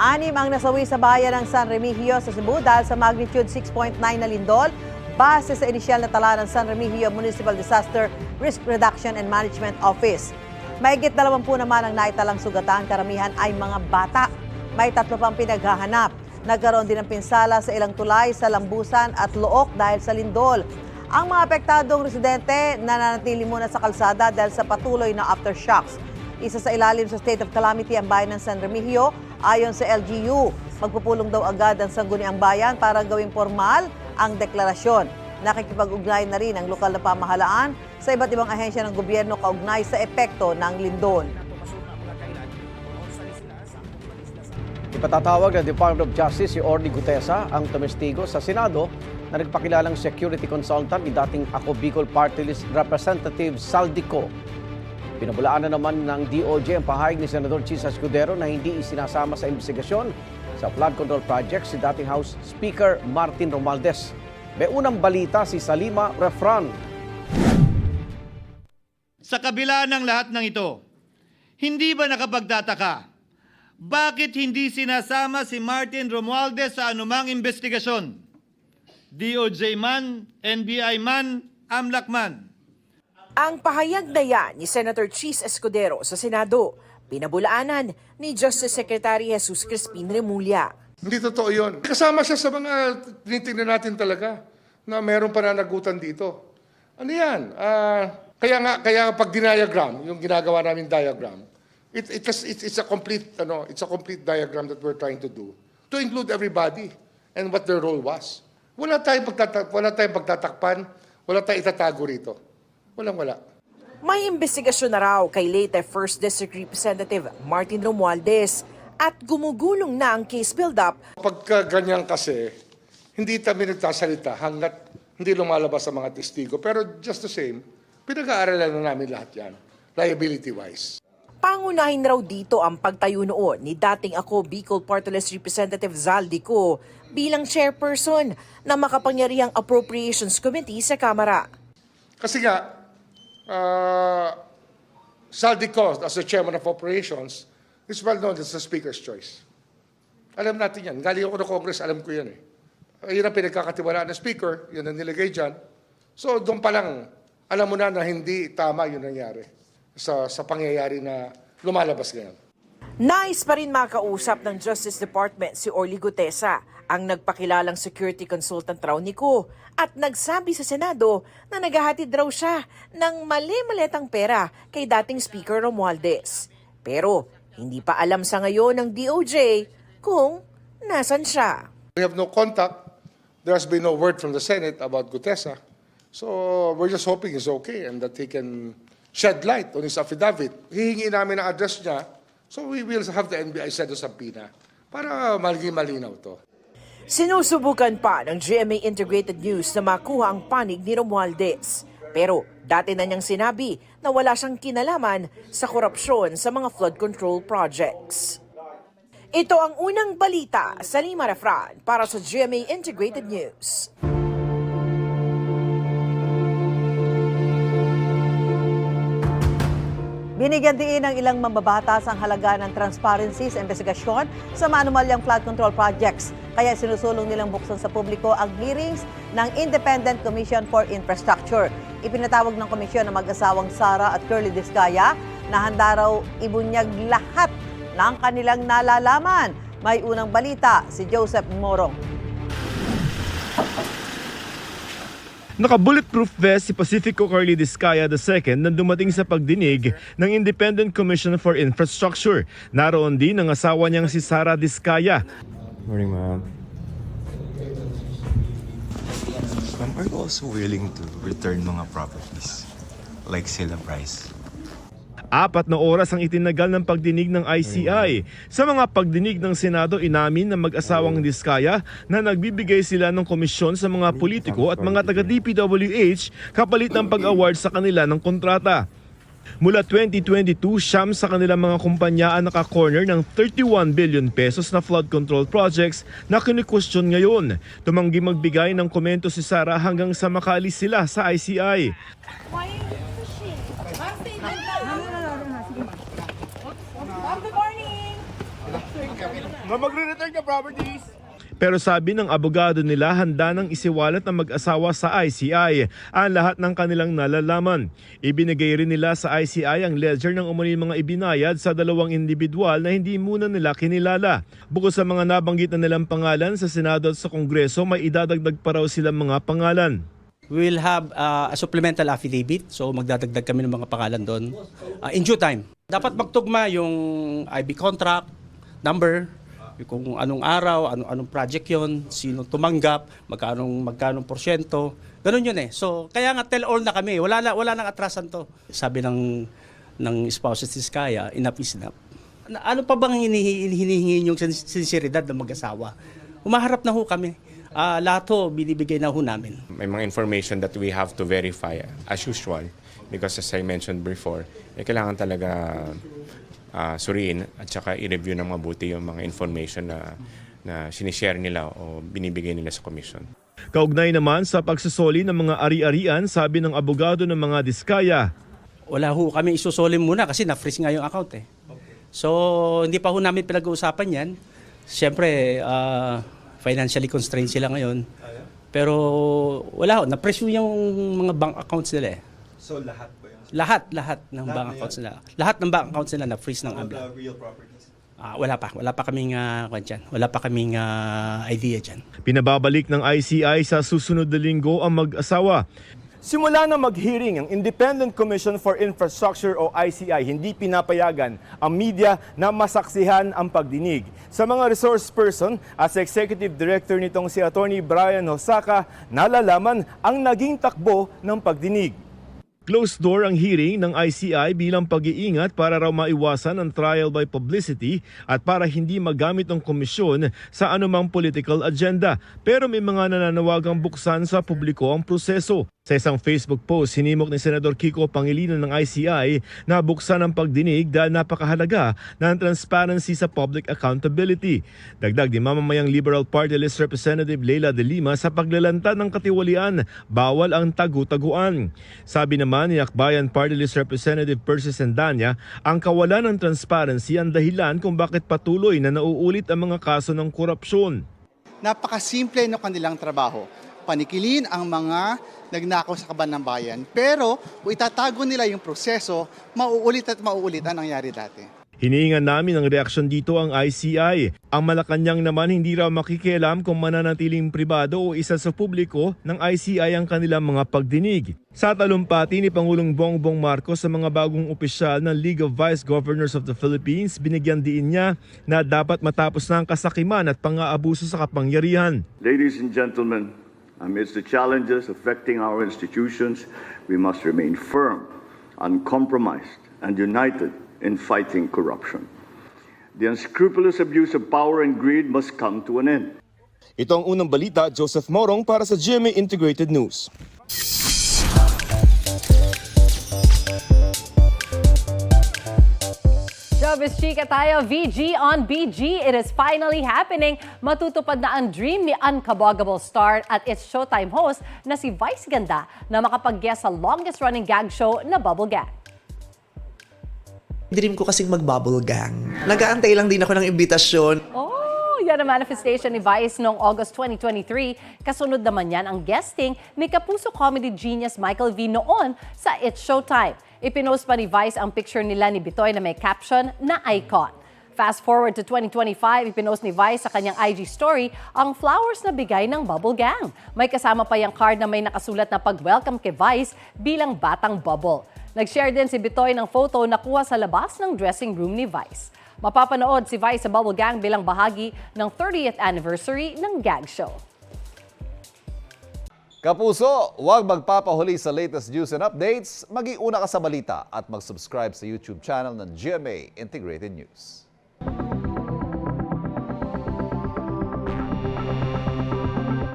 Anim ang nasawi sa bayan ng San Remigio sa Cebu dahil sa magnitude 6.9 na lindol base sa inisyal na tala ng San Remigio Municipal Disaster Risk Reduction and Management Office. Mahigit dalawampu naman ang naitalang sugatan, karamihan ay mga bata. May tatlo pang pinaghahanap. Nagkaroon din ng pinsala sa ilang tulay sa Lambusan at Look dahil sa lindol. Ang mga apektadong residente nananatili muna sa kalsada dahil sa patuloy na aftershocks. Isa sa ilalim sa state of calamity ang bayan ng San Remigio ayon sa LGU. Magpupulong daw agad ang sangguniang bayan para gawing formal ang deklarasyon. Nakikipag-ugnay na rin ang lokal na pamahalaan sa iba't ibang ahensya ng gobyerno kaugnay sa epekto ng lindol. Ipatatawag ng Department of Justice si Orly Gutesa ang tumestigo sa Senado na nagpakilalang security consultant ni dating Ako Bicol Party List Representative Saldico. Pinabulaan na naman ng DOJ ang pahayag ni Senador Chisa Escudero na hindi isinasama sa investigasyon sa flood control project si dating House Speaker Martin Romualdez. May unang balita si Salima Refran. Sa kabila ng lahat ng ito, hindi ba nakapagtataka? Bakit hindi sinasama si Martin Romualdez sa anumang investigasyon? DOJ man, NBI man, AMLAC man. Ang pahayag na yan ni Senator Chis Escudero sa Senado, pinabulaanan ni Justice Secretary Jesus Crispin Remulla. Hindi totoo yun. Kasama siya sa mga tinitingnan natin talaga na meron pananagutan dito. Ano yan? Ah, kaya nga, kaya pag diagram, yung ginagawa namin diagram, it, it, it's, it's a complete, ano, it's a complete diagram that we're trying to do to include everybody and what their role was. Wala tayong, pagtata- wala tayong pagtatakpan, wala tayong itatago rito. Walang wala. May investigasyon na raw kay late First District Representative Martin Romualdez at gumugulong na ang case build-up Pagka ganyan kasi, hindi kami nagsasalita hanggat hindi lumalabas sa mga testigo. Pero just the same, pinag-aaralan na namin lahat yan, liability-wise. Pangunahin raw dito ang pagtayo noon ni dating ako Bicol Party List Representative Zaldico bilang chairperson ng makapangyarihang Appropriations Committee sa Kamara. Kasi nga, uh, Saldico, as the chairman of operations, is well known as the speaker's choice. Alam natin yan. Galing ako ng Congress, alam ko yan eh. Yun ang pinagkakatiwalaan ng speaker, yun ang nilagay dyan. So doon pa lang, alam mo na na hindi tama yun nangyari sa, sa pangyayari na lumalabas ngayon. Nais pa rin makausap ng Justice Department si Orly Gutesa, ang nagpakilalang security consultant raw ni Ko, at nagsabi sa Senado na naghahatid raw siya ng mali-maletang pera kay dating Speaker Romualdez. Pero hindi pa alam sa ngayon ng DOJ kung nasan siya. We have no contact. There has been no word from the Senate about Gutesa. So we're just hoping he's okay and that he can shed light on his affidavit. Hihingi namin ang address niya. So we will have the NBI send us a subpoena para maging malinaw to. Sinusubukan pa ng GMA Integrated News na makuha ang panig ni Romualdez. Pero dati na niyang sinabi na wala siyang kinalaman sa korupsyon sa mga flood control projects. Ito ang unang balita sa Lima Refran para sa GMA Integrated News. Binigyan din ng ilang mambabatas ang halaga ng transparency sa investigasyon sa maanumalyang flood control projects. Kaya sinusulong nilang buksan sa publiko ang hearings ng Independent Commission for Infrastructure. Ipinatawag ng komisyon ng mag-asawang Sara at Curly Discaya na handa raw ibunyag lahat ng kanilang nalalaman. May unang balita si Joseph Morong. Naka-bulletproof vest si Pacifico Carly Discaya II nang dumating sa pagdinig ng Independent Commission for Infrastructure. Naroon din ang asawa niyang si Sara Discaya. Morning, ma'am. Ma'am, are you also willing to return mga properties? Like Sila Price? Apat na oras ang itinagal ng pagdinig ng ICI. Sa mga pagdinig ng Senado, inamin ng mag-asawang Diskaya na nagbibigay sila ng komisyon sa mga politiko at mga taga-DPWH kapalit ng pag-award sa kanila ng kontrata. Mula 2022, siyam sa kanilang mga kumpanya ang naka-corner ng 31 billion pesos na flood control projects na kinikwestiyon ngayon. Tumanggi magbigay ng komento si Sara hanggang sa makaalis sila sa ICI. Why magre-return ka properties. Pero sabi ng abogado nila, handa nang isiwalat ng mag-asawa sa ICI ang lahat ng kanilang nalalaman. Ibinigay rin nila sa ICI ang ledger ng umuni mga ibinayad sa dalawang individual na hindi muna nila kinilala. Bukod sa mga nabanggit na nilang pangalan sa Senado at sa Kongreso, may idadagdag pa raw silang mga pangalan. We will have uh, a supplemental affidavit. So magdadagdag kami ng mga pangalan doon uh, in due time. Dapat magtugma yung IB contract, number, kung anong araw, anong, anong project yon, sino tumanggap, magkano magkano porsyento. Ganun yun eh. So kaya nga tell all na kami. Wala na wala nang atrasan to. Sabi ng ng spouses ni Skaya, enough is enough. Ano pa bang hinihi- hinihingi yung sin- sinseridad ng mag-asawa? Umaharap na ho kami. Ah, lahat ho, binibigay na ho namin. may mga information that we have to verify as usual because as I mentioned before, eh, kailangan talaga ah, suriin at saka i-review ng mabuti yung mga information na na sinishare nila o binibigay nila sa commission. Kaugnay naman sa pagsusoli ng mga ari-arian, sabi ng abogado ng mga diskaya, Wala ho kami isusolim muna kasi na-freeze nga yung account eh. So, hindi pa ho namin pinag-uusapan yan. Siyempre, ah, financially constrained sila ngayon. Pero wala ho, na-freeze yung mga bank accounts nila eh. So lahat? Lahat, lahat ng bank accounts nila. Lahat ng bank accounts nila na-freeze ng AMLA. real properties? Ah, wala pa, wala pa kaming uh, dyan. Wala pa kaming ah, idea dyan. Pinababalik ng ICI sa susunod na linggo ang mag-asawa. Simula na mag-hearing ang Independent Commission for Infrastructure o ICI, hindi pinapayagan ang media na masaksihan ang pagdinig. Sa mga resource person as Executive Director nitong si Attorney Brian Hosaka, nalalaman ang naging takbo ng pagdinig. Closed door ang hearing ng ICI bilang pag-iingat para raw maiwasan ang trial by publicity at para hindi magamit ang komisyon sa anumang political agenda. Pero may mga nananawagang buksan sa publiko ang proseso. Sa isang Facebook post, hinimok ni Senador Kiko Pangilinan ng ICI na buksan ang pagdinig dahil napakahalaga ng transparency sa public accountability. Dagdag ni mamamayang Liberal Party List Representative Leila de Lima sa paglalantad ng katiwalian, bawal ang tagu-taguan. Sabi naman ni Akbayan Party List Representative Percy Sendanya, ang kawalan ng transparency ang dahilan kung bakit patuloy na nauulit ang mga kaso ng korupsyon. napakasimple ng kanilang trabaho. Panikilin ang mga nagnakaw sa kaban ng bayan. Pero kung itatago nila yung proseso, mauulit at mauulit ang nangyari dati. Hinihingan namin ng reaksyon dito ang ICI. Ang Malacanang naman hindi raw makikialam kung mananatiling pribado o isa sa publiko ng ICI ang kanilang mga pagdinig. Sa talumpati ni Pangulong Bongbong Marcos sa mga bagong opisyal ng League of Vice Governors of the Philippines, binigyan diin niya na dapat matapos na ang kasakiman at pang-aabuso sa kapangyarihan. Ladies and gentlemen, amidst the challenges affecting our institutions, we must remain firm, uncompromised, and united in fighting corruption. The unscrupulous abuse of power and greed must come to an end. Ito ang unang balita, Joseph Morong para sa GMA Integrated News. Showbiz Chika tayo, VG on BG. It is finally happening. Matutupad na ang dream ni Unkabogable star at its Showtime host na si Vice Ganda na makapag-guest sa longest running gag show na Bubble Gang. Dream ko kasing mag-bubble gang. Nagaantay lang din ako ng imbitasyon. Oh, yan ang manifestation ni Vice noong August 2023. Kasunod naman yan ang guesting ni Kapuso comedy genius Michael V noon sa It's Showtime. Ipinost pa ni Vice ang picture nila ni Bitoy na may caption na icon. Fast forward to 2025, ipinost ni Vice sa kanyang IG story ang flowers na bigay ng Bubble Gang. May kasama pa yung card na may nakasulat na pag-welcome kay Vice bilang batang bubble. Nag-share din si Bitoy ng photo na kuha sa labas ng dressing room ni Vice. Mapapanood si Vice sa Bubble Gang bilang bahagi ng 30th anniversary ng gag show. Kapuso, huwag magpapahuli sa latest news and updates. Mag-iuna ka sa balita at mag-subscribe sa YouTube channel ng GMA Integrated News.